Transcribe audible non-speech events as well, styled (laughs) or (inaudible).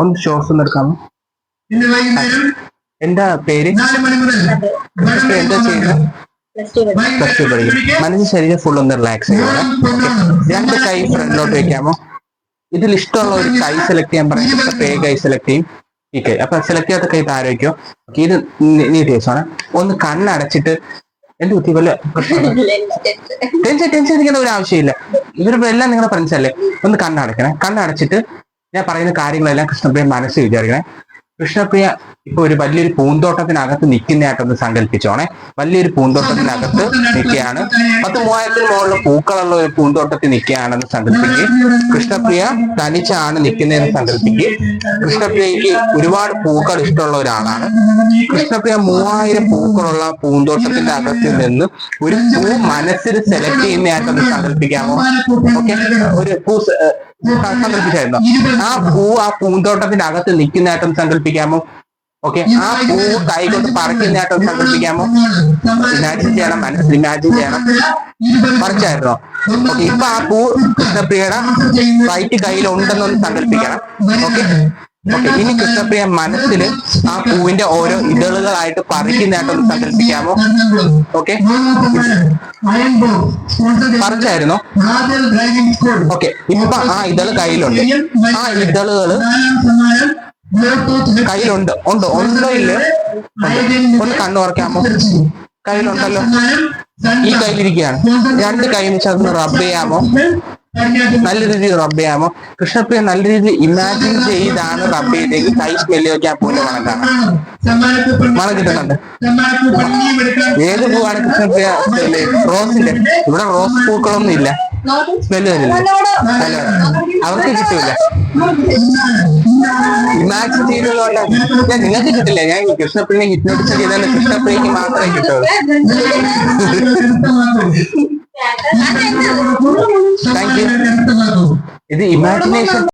ഒന്ന് ഷോർട്സ് ഒന്ന് എടുക്കാം എന്താ പേര്? നാല് മണി മുതൽ. ഇപ്പൊ എന്താ ചെയ്യുന്നത്? പ്ലസ് ടു പഠിക്കും മനസ്സ് ശരീരം ഫുൾ ഒന്ന് റിലാക്സ് ചെയ്യണം രണ്ട് കൈ ഫ്രണ്ടിലോട്ട് വെക്കാമോ? ഇതിൽ ഇഷ്ടമുള്ള ഒരു കൈ സെലക്ട് ചെയ്യാൻ പറയാം. പേ കൈ സെലക്ട് ചെയ്യും. ഈ കൈ അപ്പൊ സെലക്ട് ചെയ്യാത്ത കൈ താഴെ വെക്കോ. ഇത് നീട്ടി വെച്ചോണേ ഒന്ന് കണ്ണടച്ചിട്ട് എന്റെ കുത്തി വല്ല ടെൻഷൻ ടെൻഷൻ അടിക്കേണ്ട ഒരു ആവശ്യമില്ല. ഇവരിപ്പോ എല്ലാം നിങ്ങളുടെ ഫ്രണ്ട്സ് അല്ലേ? ഒന്ന് കണ്ണടക്കണേ. കണ്ണടച്ചിട്ട് ഞാൻ പറയുന്ന കാര്യങ്ങളെല്ലാം കൃഷ്ണപ്രിയ മനസ്സിൽ വിചാരിക്കണേ. കൃഷ്ണപ്രിയ ഇപ്പൊ ഒരു വലിയൊരു പൂന്തോട്ടത്തിനകത്ത് നിൽക്കുന്നതായിട്ടൊന്ന് സങ്കല്പിച്ചോണേ. വലിയൊരു പൂന്തോട്ടത്തിനകത്ത് നിൽക്കുകയാണ്. പത്ത് മൂവായിരത്തിന് മുകളിലുള്ള പൂക്കളുള്ള ഒരു പൂന്തോട്ടത്തിൽ നിൽക്കുകയാണെന്ന് സങ്കല്പിക്കുക കൃഷ്ണപ്രിയ തനിച്ചാണ് നിൽക്കുന്നതെന്ന് സങ്കല്പിക്കുക കൃഷ്ണപ്രിയക്ക് ഒരുപാട് പൂക്കൾ ഇഷ്ടമുള്ള ഒരാളാണ്. കൃഷ്ണപ്രിയ മൂവായിരം പൂക്കളുള്ള പൂന്തോട്ടത്തിന്റെ അകത്തിൽ നിന്ന് ഒരു പൂ മനസ്സിൽ സെലക്ട് ചെയ്യുന്നതായിട്ടൊന്ന് സങ്കല്പിക്കാമോ? ഓക്കെ ഒരു പൂ സങ്കല്പിച്ചായിരുന്നോ ആ പൂ ആ പൂന്തോട്ടത്തിന്റെ അകത്ത് നിൽക്കുന്നതായിട്ടും സങ്കല്പിക്കാമോ ഓക്കെ ആ പൂ കൈ കൊണ്ട് പറിക്കുന്നതായിട്ടൊന്ന് സങ്കല്പിക്കാമോ ഇമാജിൻ ചെയ്യണം മനസ്സിൽ ഇമാജിൻ ചെയ്യണം പറിച്ചായിരുന്നോ ഓക്കെ ഇപ്പൊ ആ പൂ കൃഷ്ണപ്രിയയുടെ റൈറ്റ് കയ്യിലുണ്ടെന്നൊന്ന് സങ്കല്പിക്കണം ഓക്കെ ഓക്കെ ഇനി കൃഷ്ണപ്രിയ മനസ്സിൽ ആ പൂവിന്റെ ഓരോ ഇതളുകളായിട്ട് പറിക്കുന്നതായിട്ടൊന്ന് സങ്കല്പിക്കാമോ ഓക്കെ പറിച്ചായിരുന്നോ ഓക്കെ ഇപ്പൊ ആ ഇതൾ കയ്യിലുണ്ട്. ആ ഇതളുകൾ കയ്യിലുണ്ട്. ഉണ്ട്? ഉണ്ടോ ഇല്ല. ഒന്ന് കണ്ണു തുറക്കാമോ? കയ്യിലുണ്ടല്ലോ. ഈ കയ്യിലിരിക്കുകയാണ്. രണ്ട് കൈ വെച്ച് അതൊന്ന് റബ്ബ് ചെയ്യാമോ? നല്ല രീതിയിൽ റബ് ചെയ്യാമോ? കൃഷ്ണപ്രിയ നല്ല രീതിയിൽ ഇമാജിൻ ചെയ്താണ് റബ്ബ് ചെയ്തെങ്കിൽ കൈ സ്മെല്ല് വെക്കാൻ പോലും മണം കാണാം മണം കിട്ടുന്നുണ്ട് ഏത് പൂവാണ് കൃഷ്ണപ്രിയ റോസിന്റെ. ഇവിടെ റോസ് പൂക്കളൊന്നും ഇല്ല. സ്മെല്ല് വരില്ല അല്ല അവർക്ക് കിട്ടൂല. ഇമാജിൻ ചെയ്തതുകൊണ്ട് ഞാൻ നിങ്ങൾക്ക് കിട്ടില്ല. ഞാൻ കൃഷ്ണപ്രിയനെ ഹിപ്നോട്ടിസ് ചെയ്താൽ കൃഷ്ണപ്രിയക്ക് മാത്രമേ കിട്ടുള്ളൂ. (laughs) താങ്ക് യു ഇത് ഇമാജിനേഷൻ